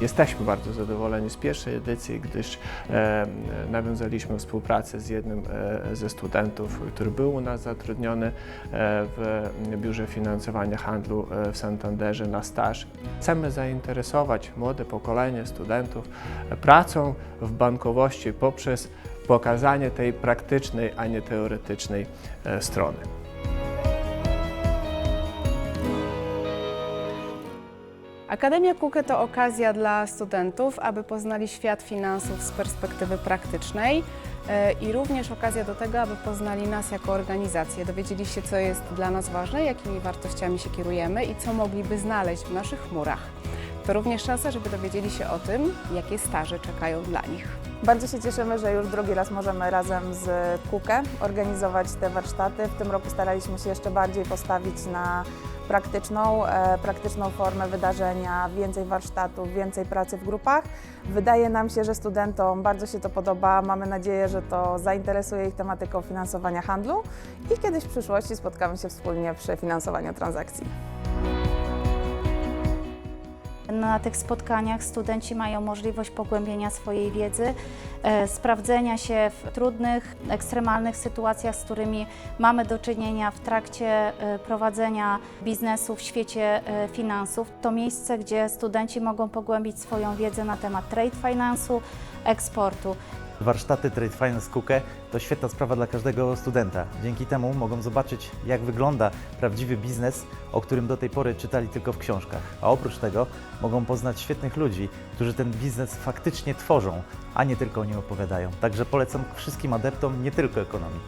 Jesteśmy bardzo zadowoleni z pierwszej edycji, gdyż e, nawiązaliśmy współpracę z jednym e, ze studentów, który był u nas zatrudniony e, w Biurze Finansowania Handlu e, w Santanderze na staż. Chcemy zainteresować młode pokolenie studentów e, pracą w bankowości poprzez pokazanie tej praktycznej, a nie teoretycznej e, strony. Akademia KUKE to okazja dla studentów, aby poznali świat finansów z perspektywy praktycznej e, i również okazja do tego, aby poznali nas jako organizację, dowiedzieli się, co jest dla nas ważne, jakimi wartościami się kierujemy i co mogliby znaleźć w naszych chmurach. To również szansa, żeby dowiedzieli się o tym, jakie staże czekają dla nich. Bardzo się cieszymy, że już drugi raz możemy razem z KUKE organizować te warsztaty. W tym roku staraliśmy się jeszcze bardziej postawić na praktyczną, e, praktyczną formę wydarzenia, więcej warsztatów, więcej pracy w grupach. Wydaje nam się, że studentom bardzo się to podoba. Mamy nadzieję, że to zainteresuje ich tematyką finansowania handlu i kiedyś w przyszłości spotkamy się wspólnie przy finansowaniu transakcji. Na tych spotkaniach studenci mają możliwość pogłębienia swojej wiedzy, e, sprawdzenia się w trudnych, ekstremalnych sytuacjach, z którymi mamy do czynienia w trakcie e, prowadzenia biznesu w świecie e, finansów. To miejsce, gdzie studenci mogą pogłębić swoją wiedzę na temat trade finansu, eksportu. Warsztaty Trade Finance KUKE to świetna sprawa dla każdego studenta. Dzięki temu mogą zobaczyć, jak wygląda prawdziwy biznes, o którym do tej pory czytali tylko w książkach. A oprócz tego mogą poznać świetnych ludzi, którzy ten biznes faktycznie tworzą, a nie tylko o nim opowiadają. Także polecam wszystkim adeptom nie tylko ekonomii.